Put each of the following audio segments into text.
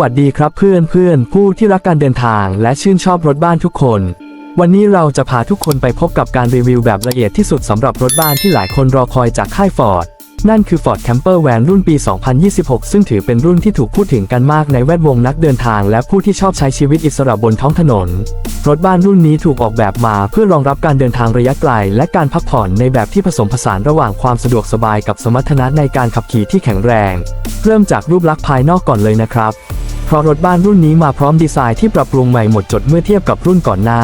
วัสดีครับเพื่อนเพื่อนผู้ที่รักการเดินทางและชื่นชอบรถบ้านทุกคน วันนี้เราจะพาทุกคนไปพบกับการรีวิวแบบละเอียดที่สุดสำหรับรถบ้านที่หลายคนรอคอยจากค่ายฟอร์ดนั่นคือ Ford Camper Van รุ่นปี 2026 ซึ่งถือเป็นรุ่นที่ถูกพูดถึงกันมากในแวดวงนักเดินทาง และผู้ที่ชอบใช้ชีวิตอิสระบนท้องถนน รถบ้านรุ่นนี้ถูกออกแบบมาเพื่อรองรับการเดินทางระยะไกล และการพักผ่อนในแบบที่ผสมผสานระหว่างความสะดวกสบายกับสมรรถนะในการขับขี่ที่แข็งแรง เริ่มจากรูปลักษณ์ภายนอกก่อนเลยนะครับ เพราะรถบ้านรุ่นนี้มาพร้อมดีไซน์ที่ปรับปรุงใหม่หมดจดเมื่อเทียบกับรุ่นก่อนหน้า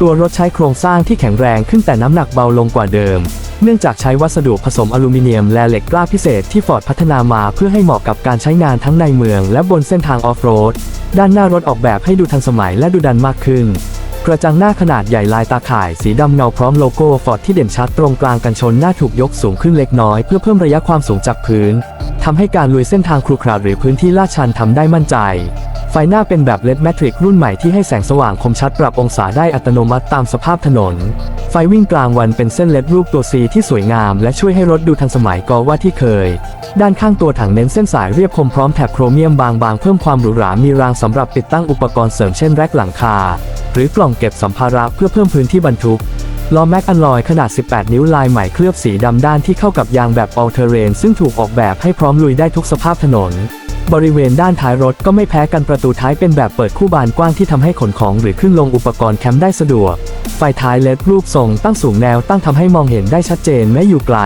ตัวรถใช้โครงสร้างที่แข็งแรงขึ้นแต่น้ำหนักเบาลงกว่าเดิม เนื่องจากใช้วัสดุผสมอลูมิเนียมและเหล็กกล้าพิเศษที่ฟอร์ดพัฒนามาเพื่อให้เหมาะกับการใช้งานทั้งในเมืองและบนเส้นทางออฟโรด ด้านหน้ารถออกแบบให้ดูทันสมัยและดูดันมากขึ้นกระจังหน้าขนาดใหญ่ลายตาข่ายสีดำเงาพร้อมโลโก้ฟอร์ดที่เด่นชัดตรงกลางกันชนหน้าถูกยกสูงขึ้นเล็กน้อยเพื่อเพิ่มระยะความสูงจากพื้น ทำให้การลุยเส้นทางครุขระหรือพื้นที่ลาดชันทำได้มั่นใจไฟหน้าเป็นแบบเลดแมทริกรุ่นใหม่ที่ให้แสงสว่างคมชัดปรับองศาได้อัตโนมัติตามสภาพถนน ไฟวิ่งกลางวันเป็นเส้นเลดรูปตัว C ที่สวยงามและช่วยให้รถดูทันสมัยกว่าที่เคย ด้านข้างตัวถังเน้นเส้นสายเรียบคมพร้อมแถบโครเมียมบางๆ เพิ่มความหรูหรา มีรางสำหรับติดตั้งอุปกรณ์เสริมเช่นแร็คหลังคา หรือกล่องเก็บสัมภาระเพื่อเพิ่มพื้นที่บรรทุก ล้อแม็กอันลอยขนาด 18 นิ้วลายใหม่เคลือบสีดำด้านที่เข้ากับยางแบบ all terrain ซึ่งถูกออกแบบให้พร้อมลุยได้ทุกสภาพถนน บริเวณด้านท้ายรถก็ไม่แพ้กันประตูท้ายเป็นแบบเปิดคู่บานกว้างที่ทำให้ขนของหรือขึ้นลงอุปกรณ์แคมป์ได้สะดวก ไฟท้ายเลดรูปทรงตั้งสูงแนวตั้งทำให้มองเห็นได้ชัดเจนแม้อยู่ไกล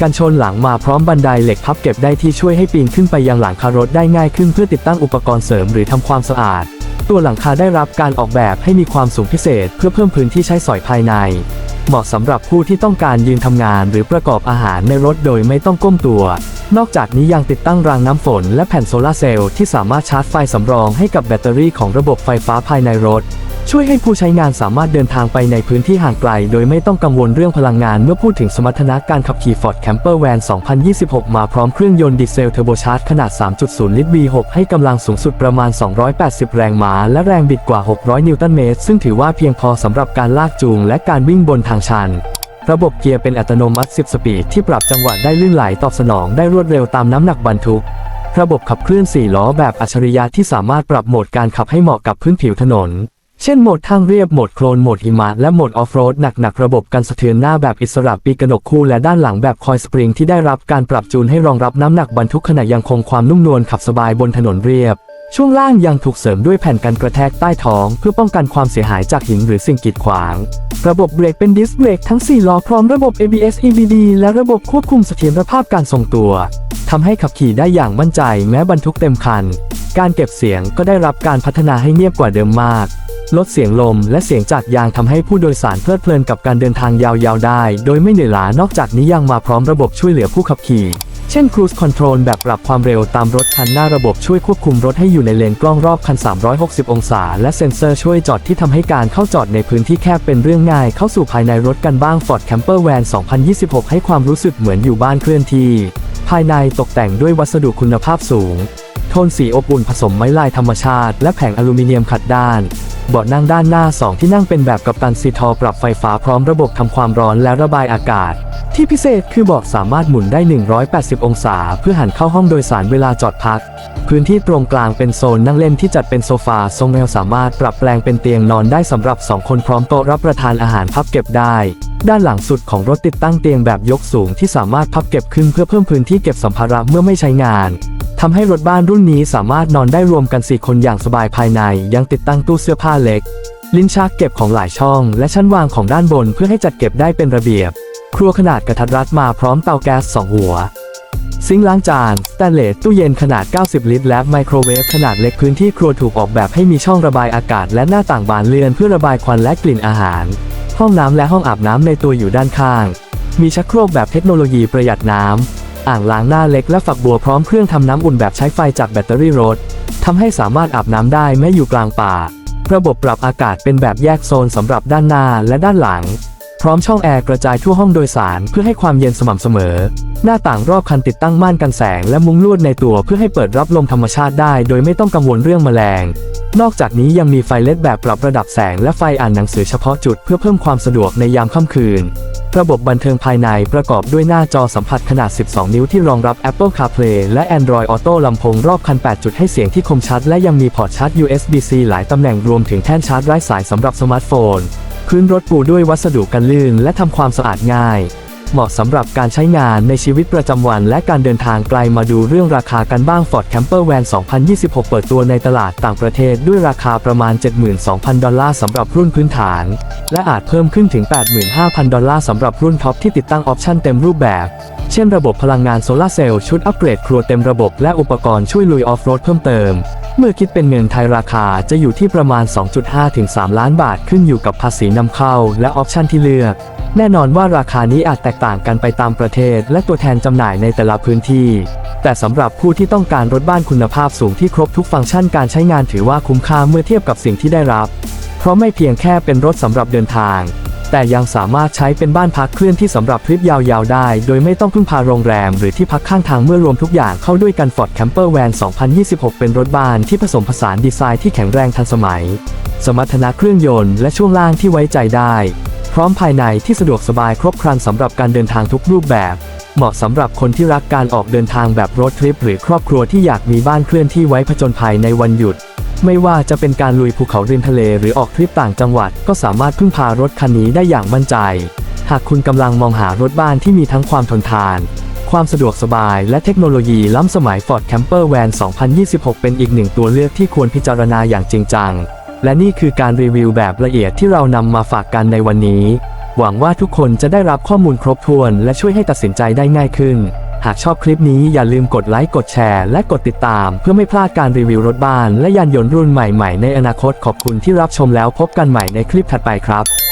กันชนหลังมาพร้อมบันไดเหล็กพับเก็บได้ที่ช่วยให้ปีนขึ้นไปยังหลังคารถได้ง่ายขึ้นเพื่อติดตั้งอุปกรณ์เสริมหรือทำความสะอาด ตัวหลังคาได้รับการออกแบบให้มีความสูงพิเศษ เพื่อเพิ่มพื้นที่ใช้สอยภายใน เหมาะสำหรับผู้ที่ต้องการยืนทำงานหรือประกอบอาหารในรถโดยไม่ต้องก้มตัวนอกจากนี้ยังติดตั้งรางน้ำฝนและแผ่นโซลาร์เซลล์ที่สามารถชาร์จไฟสำรองให้กับแบตเตอรี่ของระบบไฟฟ้าภายในรถ ช่วยให้ผู้ใช้งานสามารถเดินทางไปในพื้นที่ห่างไกล โดยไม่ต้องกังวลเรื่องพลังงานเมื่อพูดถึงสมรรถนะการขับขี่ Ford Camper Van 2026 มาพร้อมเครื่องยนต์ดีเซลเทอร์โบชาร์จขนาด 3.0 ลิตร V6 ให้กำลังสูงสุดประมาณ 280 แรงม้า และแรงบิดกว่า 600 นิวตันเมตร ซึ่งถือว่าเพียงพอสำหรับการลากจูงและการวิ่งบนทางชันระบบเกียร์เป็นอัตโนมัติ 10 สปีดที่ปรับจังหวะได้ลื่นไหลตอบสนองได้รวดเร็วตามน้ำหนักบรรทุก ระบบขับเคลื่อน 4 ล้อแบบอัจฉริยะที่สามารถปรับโหมดการขับให้เหมาะกับพื้นผิวถนน เช่นโหมดทางเรียบโหมดโคลนโหมดหิมะและโหมดออฟโรดหนักๆ ระบบกันสะเทือนหน้าแบบอิสระปีกกระหนกคู่และด้านหลังแบบคอยสปริงที่ได้รับการปรับจูนให้รองรับน้ำหนักบรรทุกขณะยังคงความนุ่มนวลขับสบายบนถนนเรียบ ช่วงล่างยังถูกเสริมด้วยแผ่นกันกระแทกใต้ท้อง เพื่อป้องกันความเสียหายจากหินหรือสิ่งกีดขวาง ระบบเบรกเป็นดิสเบรกทั้ง 4 ล้อพร้อมระบบ ABS EBD และระบบควบคุมเสถียรภาพการทรงตัวทำให้ขับขี่ได้อย่างมั่นใจแม้บรรทุกเต็มคัน การเก็บเสียงก็ได้รับการพัฒนาให้เงียบกว่าเดิมมาก ลดเสียงลมและเสียงจากยางทำให้ผู้โดยสารเพลิดเพลินกับการเดินทางยาวๆได้ โดยไม่เหนื่อยล้านอกจากนี้ยังมาพร้อมระบบช่วยเหลือผู้ขับขี่ เช่น Cruise Control แบบปรับความเร็วตามรถคันหน้าระบบช่วยควบคุมรถให้อยู่ในเลนกล้องรอบคัน 360 องศา และเซ็นเซอร์ช่วยจอดที่ทำให้การเข้าจอดในพื้นที่แคบเป็นเรื่องง่าย เข้าสู่ภายในรถกันบ้าง Ford Camper Van 2026 ให้ความรู้สึกเหมือนอยู่บ้านเคลื่อนที่ ภายในตกแต่งด้วยวัสดุคุณภาพสูง โทนสีอบอุ่นผสมไม้ลายธรรมชาติ และแผงอลูมิเนียมขัดด้าน เบาะนั่งด้านหน้า 2 ที่นั่งเป็นแบบกับตันซีทอปรับไฟฟ้าพร้อมระบบทำความร้อนและระบายอากาศ ที่พิเศษคือเบาะสามารถหมุนได้ 180 องศา เพื่อหันเข้าห้องโดยสารเวลาจอดพัก พื้นที่ตรงกลางเป็นโซนนั่งเล่นที่จัดเป็นโซฟาทรงแนวสามารถปรับแปลงเป็นเตียงนอนได้สำหรับ 2 คนพร้อมโต๊ะรับประทานอาหารพับเก็บได้ ด้านหลังสุดของรถติดตั้งเตียงแบบยกสูงที่สามารถพับเก็บขึ้นเพื่อเพิ่มพื้นที่เก็บสัมภาระเมื่อไม่ใช้งานทำให้รถบ้านรุ่นนี้สามารถนอนได้รวมกัน 4 คนอย่างสบายภายใน ยังติดตั้งตู้เสื้อผ้าเล็ก ลิ้นชักเก็บของหลายช่อง และชั้นวางของด้านบนเพื่อให้จัดเก็บได้เป็นระเบียบ ครัวขนาดกระทัดรัดมาพร้อมเตาแก๊ส2หัว ซิงค์ล้างจานสแตนเลสตู้เย็นขนาด 90 ลิตร และไมโครเวฟขนาดเล็กพื้นที่ครัวถูกออกแบบให้มีช่องระบายอากาศ และหน้าต่างบานเลื่อนเพื่อระบายควันและกลิ่นอาหาร ห้องน้ำและห้องอาบน้ำในตัวอยู่ด้านข้าง มีชักโครกแบบเทคโนโลยีประหยัดน้ำ อ่างล้างหน้าเล็กและฝักบัวพร้อมเครื่องทำน้ำอุ่นแบบใช้ไฟจากแบตเตอรี่รถทำให้สามารถอาบน้ำได้แม้อยู่กลางป่า ระบบปรับอากาศเป็นแบบแยกโซนสำหรับด้านหน้าและด้านหลัง พร้อมช่องแอร์กระจายทั่วห้องโดยสารเพื่อให้ความเย็นสม่ำเสมอ หน้าต่างรอบคันติดตั้งม่านกันแสงและมุ้งลวดในตัวเพื่อให้เปิดรับลมธรรมชาติได้ โดยไม่ต้องกังวลเรื่องแมลง นอกจากนี้ยังมีไฟเลดแบบปรับระดับแสงและไฟอ่านหนังสือเฉพาะจุดเพื่อเพิ่มความสะดวกในยามค่ำคืน ระบบบันเทิงภายในประกอบด้วยหน้าจอสัมผัสขนาด 12 นิ้วที่รองรับ Apple CarPlay และ Android Auto ลำโพงรอบคัน 8 จุดให้เสียงที่คมชัด และยังมีพอร์ตชาร์จ USB-C หลายตำแหน่งรวมถึงแท่นชาร์จไร้สายสำหรับสมาร์ทโฟน พื้นรถปูด้วยวัสดุกันลื่นและทำความสะอาดง่าย เหมาะสำหรับการใช้งานในชีวิตประจำวันและการเดินทางไกลมาดูเรื่องราคากันบ้าง Ford Camper Van 2026 เปิดตัวในตลาดต่างประเทศด้วยราคาประมาณ 72,000 ดอลลาร์สำหรับรุ่นพื้นฐาน และอาจเพิ่มขึ้นถึง 85,000 ดอลลาร์สำหรับรุ่นท็อปที่ติดตั้งออปชั่นเต็มรูปแบบ เช่นระบบพลังงานโซลาร์เซลล์ชุดอัปเกรดครัวเต็มระบบและอุปกรณ์ช่วยลุยออฟโรดเพิ่มเติม เมื่อคิดเป็นเงินไทยราคาจะอยู่ที่ประมาณ 2.5 ถึง 3 ล้านบาทขึ้นอยู่กับภาษีนำเข้าและออปชั่นที่เลือก แน่นอนว่าราคานี้อาจแตกต่างกันไปตามประเทศ และตัวแทนจำหน่ายในแต่ละพื้นที่ แต่สำหรับผู้ที่ต้องการรถบ้านคุณภาพสูงที่ครบทุกฟังก์ชันการใช้งานถือว่าคุ้มค่าเมื่อเทียบกับสิ่งที่ได้รับ เพราะไม่เพียงแค่เป็นรถสำหรับเดินทาง แต่ยังสามารถใช้เป็นบ้านพักเคลื่อนที่สำหรับทริปยาวๆได้ โดยไม่ต้องพึ่งพาโรงแรม หรือที่พักข้างทางเมื่อรวมทุกอย่างเข้าด้วยกัน Ford Camper Van 2026 เป็นรถบ้านที่ผสมผสานดีไซน์ที่แข็งแรงทันสมัย สมรรถนะเครื่องยนต์และช่วงล่างที่ไว้ใจได้ พร้อมภายในที่สะดวกสบายครบครันสำหรับการเดินทางทุกรูปแบบ เหมาะสำหรับคนที่รักการออกเดินทางแบบรถทริป หรือครอบครัวที่อยากมีบ้านเคลื่อนที่ไว้ผจญภัยในวันหยุด ไม่ว่าจะเป็นการลุยภูเขาริมทะเลหรือออกทริปต่างจังหวัด ก็สามารถพึ่งพารถคันนี้ได้อย่างมั่นใจ หากคุณกำลังมองหารถบ้านที่มีทั้งความทนทาน ความสะดวกสบายและเทคโนโลยีล้ำสมัย Ford Camper Van 2026 เป็นอีกหนึ่งตัวเลือกที่ควรพิจารณาอย่างจริงจัง และนี่คือการรีวิวแบบละเอียดที่เรานำมาฝากกันในวันนี้ หวังว่าทุกคนจะได้รับข้อมูลครบถ้วน และช่วยให้ตัดสินใจได้ง่ายขึ้น หากชอบคลิปนี้อย่าลืมกดไลค์กดแชร์ และกดติดตาม เพื่อไม่พลาดการรีวิวรถบ้าน และยานยนต์รุ่นใหม่ๆในอนาคตขอบคุณที่รับชมแล้วพบกันใหม่ในคลิปถัดไปครับ